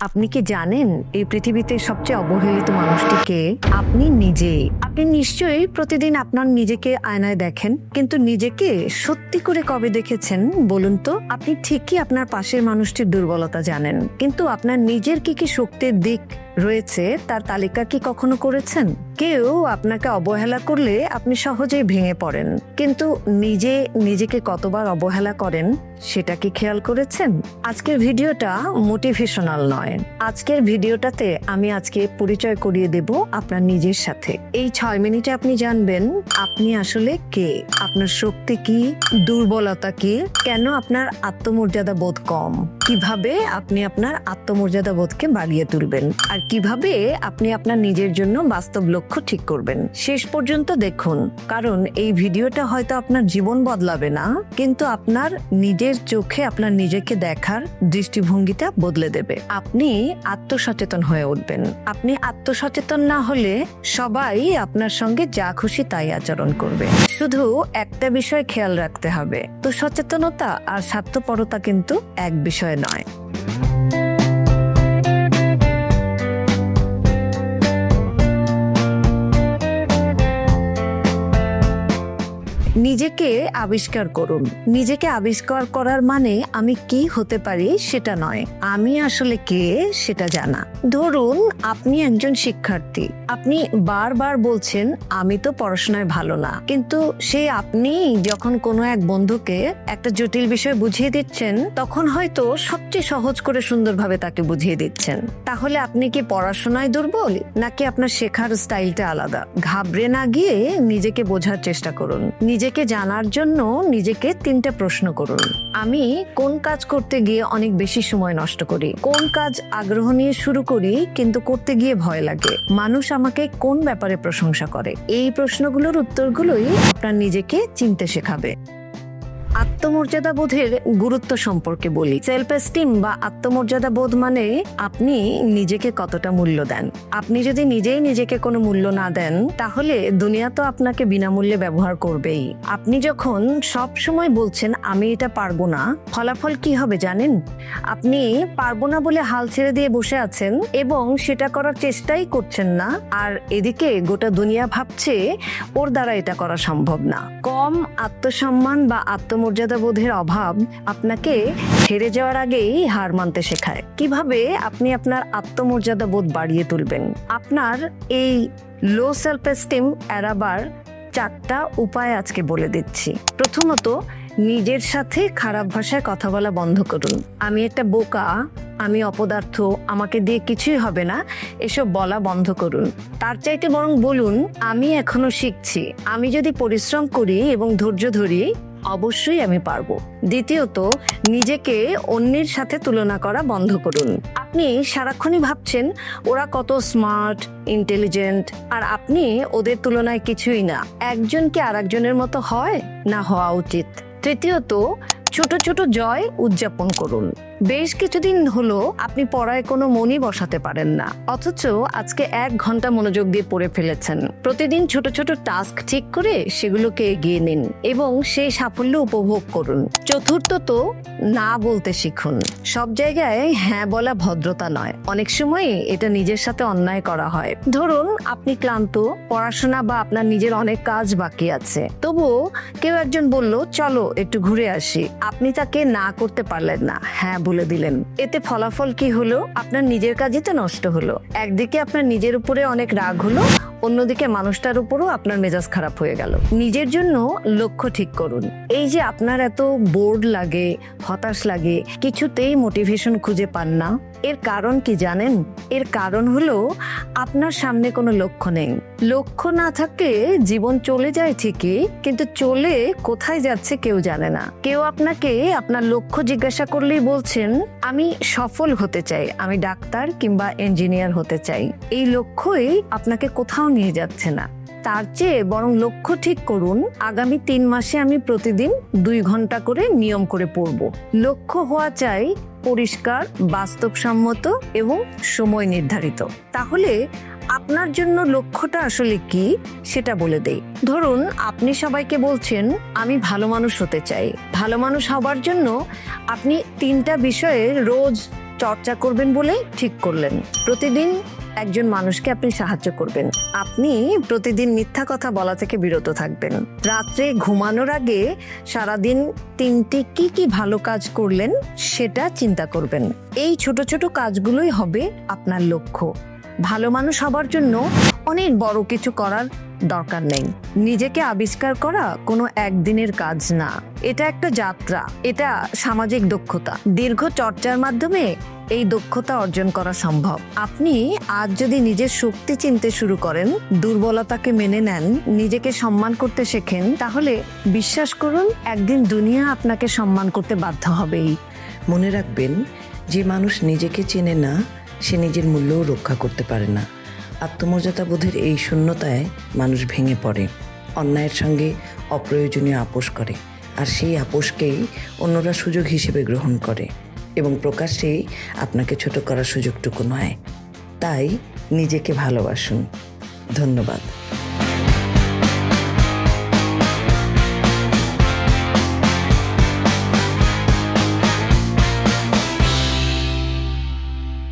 আপনি কি জানেন এই পৃথিবীতে সবচেয়ে অবহেলিত মানুষটি কে? আপনি নিজেই আপনি নিশ্চয়ই প্রতিদিন আপনার নিজেকে আয়নায় দেখেন, কিন্তু নিজেকে সত্যি করে কবে দেখেছেন বলুন তো? আপনি ঠিকই আপনার পাশের মানুষটির দুর্বলতা জানেন, কিন্তু আপনার নিজের কি কি শক্তির দিক রয়েছে, তার তালিকা কি কখনো করেছেন? কেউ আপনাকে অবহেলা করলে আপনি সহজেই ভেঙে পড়েন। কিন্তু নিজে নিজেকে কতবার অবহেলা করেন, সেটা কি খেয়াল করেছেন? আজকের ভিডিওটা মোটিভেশনাল নয়। আজকের ভিডিওটাতে আমি আজকে পরিচয় করিয়ে দেব আপনার নিজের সাথে। এই ছয় মিনিটে আপনি জানবেন, আপনি আসলে কে? আপনার শক্তি কি? দুর্বলতা কি? কেন আপনার আত্মমর্যাদা বোধ কম? কীভাবে আপনি আপনার আত্মমর্যাদা বোধকে বাড়িয়ে তুলবেন? আর কীভাবে আপনি আপনার নিজের জন্য বাস্তব লক্ষ্য ঠিক করবেন? শেষ পর্যন্ত দেখুন। কারণ এই ভিডিওটা হয়তো আপনার জীবন বদলাবে না, কিন্তু আপনার নিজের চোখে আপনার নিজেকে দেখার দৃষ্টিভঙ্গিটা বদলে দেবে। আপনি আত্মসচেতন হয়ে উঠবেন। আপনি আত্মসচেতন না হলে সবাই আপনার সঙ্গে যা খুশি তাই আচরণ করবে। শুধু একটা বিষয় খেয়াল রাখতে হবে। তো সচেতনতা আর স্বার্থপরতা কিন্তু এক বিষয় নয় নিজেকে আবিষ্কার করুন। নিজেকে আবিষ্কার করার মানে আমি কি হতে পারি সেটা নয়। আমি আসলে কে সেটা জানা। ধরুন, আপনি একজন শিক্ষার্থী। আপনি বারবার বলছেন, আমি তো পড়াশোনায় ভালো না। কিন্তু সেই আপনি যখন কোনো এক বন্ধুকে একটা জটিল বিষয় বুঝিয়ে দিচ্ছেন, তখন হয়তো সবচেয়ে সহজ করে সুন্দরভাবে তাকে বুঝিয়ে দিচ্ছেন। তাহলে আপনি কি পড়াশোনায় দুর্বল, নাকি আপনার শেখার স্টাইলটা আলাদা? ঘাবড়ে না গিয়ে নিজেকে বোঝার চেষ্টা করুন। নিজেকে জানার জন্য নিজেকে তিনটা প্রশ্ন করুন। আমি কোন কাজ করতে গিয়ে অনেক বেশি সময় নষ্ট করি? কোন কাজ আগ্রহ নিয়ে শুরু করি কিন্তু করতে গিয়ে ভয় লাগে? মানুষ আমাকে কোন ব্যাপারে প্রশংসা করে? এই প্রশ্নগুলোর উত্তরগুলোই আপনার নিজেকে চিনতে শেখাবে। আত্মমর্যাদা বোধের গুরুত্ব সম্পর্কে বলি। সেলফ এস্টিম বা আত্মমর্যাদা বোধ মানে আপনি নিজেকে কতটা মূল্য দেন। আপনি যদি নিজেই নিজেকে কোনো মূল্য না দেন, তাহলে দুনিয়া তো আপনাকে বিনামূল্যে ব্যবহার করবেই। আপনি যখন সব সময় বলছেন, আমি এটা পারব না ফলাফল কি হবে জানেন? আপনি পারব না বলে হাল ছেড়ে দিয়ে বসে আছেন এবং সেটা করার চেষ্টাই করছেন না, আর এদিকে গোটা দুনিয়া ভাবছে, ওর দ্বারা এটা করা সম্ভব না। কম আত্মসম্মান বা আত্মমর্যাদা বোধের অভাব আপনাকে হেরে যাওয়ার আগেই হার মানতে শেখায়। কীভাবে আপনি আপনার আত্মমর্যাদা বোধ বাড়িয়ে তুলবেন? আপনার এই লো সেলফ এস্টিম এড়াবার চারটা উপায় আজকে বলে দিচ্ছি। প্রথমত, নিজের সাথে খারাপ ভাষায় কথা বলা বন্ধ করুন। আমি একটা বোকা, আমি অপদার্থ, আমাকে দিয়ে কিছুই হবে না, এসব বলা বন্ধ করুন। তার চাইতে বরং বলুন, আমি এখনও শিখছি। আমি যদি পরিশ্রম করি এবং ধৈর্য ধরি অবশ্যই আমি পারব। দ্বিতীয়ত, নিজেকে অন্যের সাথে তুলনা করা বন্ধ করুন। আপনি সারাক্ষণই ভাবছেন, ওরা কত স্মার্ট, ইন্টেলিজেন্ট, আর আপনি ওদের তুলনায় কিছুই না। একজন কি আরেকজনের মতো হয়? না হওয়া উচিত। তৃতীয়ত, ছোট ছোট জয় উদযাপন করুন। বেশ কিছুদিন হলো আপনি পড়ায় কোনো মনই বসাতে পারেন না। অথচ আজকে এক ঘণ্টা মনোযোগ দিয়ে পড়ে ফেলেছেন। প্রতিদিন ছোট ছোট টাস্ক ঠিক করে সেগুলোকে এগিয়ে নিন এবং সেই সাফল্য উপভোগ করুন। চতুর্থত, না বলতে শিখুন। সব জায়গায় হ্যাঁ বলা ভদ্রতা নয়। অনেক সময় এটা নিজের সাথে অন্যায় করা হয়। ধরুন, আপনি ক্লান্ত, পড়াশোনা বা আপনার নিজের অনেক কাজ বাকি আছে। তবুও কেউ একজন বলল, চলো, একটু ঘুরে আসি। আপনি তাকে না করতে পারলেন না। হ্যাঁ বলে দিলেন। এতে ফলাফল কি হলো? আপনার নিজের কাজই তো নষ্ট হলো। একদিকে আপনার নিজের উপরে অনেক রাগ হলো, অন্যদিকে মানুষটার উপরও আপনার মেজাজ খারাপ হয়ে গেল। নিজের জন্য লক্ষ্য ঠিক করুন। এই যে আপনার এত বোর্ড লাগে, হতাশ লাগে, কিছুতেই মোটিভেশন খুঁজে পান না। এর কারণ কি জানেন? এর কারণ হলো আপনার সামনে কোনো লক্ষ্য নেই। লক্ষ্য না থাকে জীবন চলে যায় ঠিকই, কিন্তু চলে কোথায় যাচ্ছে কেউ জানে না। কেউ আপনাকে আপনার লক্ষ্য জিজ্ঞাসা করলেই বলছেন, আমি সফল হতে চাই, আমি ডাক্তার কিংবা ইঞ্জিনিয়ার হতে চাই। এই লক্ষ্যই আপনাকে কোথাও নিয়ে যাচ্ছে না। তার চেয়ে বরং লক্ষ্য ঠিক করুন, আগামী তিন মাসে আমি প্রতিদিন দুই ঘণ্টা করে নিয়ম করে পড়ব। লক্ষ্য হওয়া চাই পরিষ্কার, বাস্তবসম্মত এবং সময় নির্ধারিত। তাহলে আপনার জন্য লক্ষ্যটা আসলে কি, সেটা বলে দেই। ধরুন, আপনি সবাইকে বলছেন, আমি ভালো মানুষ হতে চাই। ভালো মানুষ হবার জন্য আপনি তিনটা বিষয়ে রোজ চর্চা করবেন বলে ঠিক করলেন। প্রতিদিন একজন মানুষকে আপনি সাহায্য করবেন। আপনি প্রতিদিন মিথ্যা কথা বলা থেকে বিরত থাকবেন। রাত্রে ঘুমানোর আগে সারাদিন তিনটি কি কি ভালো কাজ করলেন সেটা চিন্তা করবেন। এই ছোট ছোট কাজগুলোই হবে আপনার লক্ষ্য। ভালো মানুষ হবার জন্য অনেক বড় কিছু করার দরকার নেই। নিজেকে আবিষ্কার করা কোনো একদিনের কাজ না। এটা একটা যাত্রা। এটা সামাজিক দক্ষতা। দীর্ঘ চর্চার মাধ্যমে এই দক্ষতা অর্জন করা সম্ভব। আপনি আজ যদি নিজের শক্তি চিনতে শুরু করেন, দুর্বলতাকে মেনে নেন, নিজেকে সম্মান করতে শেখেন, তাহলে বিশ্বাস করুন, একদিন দুনিয়া আপনাকে সম্মান করতে বাধ্য হবেই। মনে রাখবেন, যে মানুষ নিজেকে চেনে না, সে নিজের মূল্যও রক্ষা করতে পারে না। আত্মমর্যাদা বোধের এই শূন্যতায় মানুষ ভেঙে পড়ে, অন্যায়ের সঙ্গে অপ্রয়োজনীয় আপোষ করে, আর সেই আপোষকেই অন্যরা সুযোগ হিসেবে গ্রহণ করে এবং প্রকাশ্যেই আপনাকে ছোট করার সুযোগটুকু নয়। তাই নিজেকে ভালোবাসুন। ধন্যবাদ।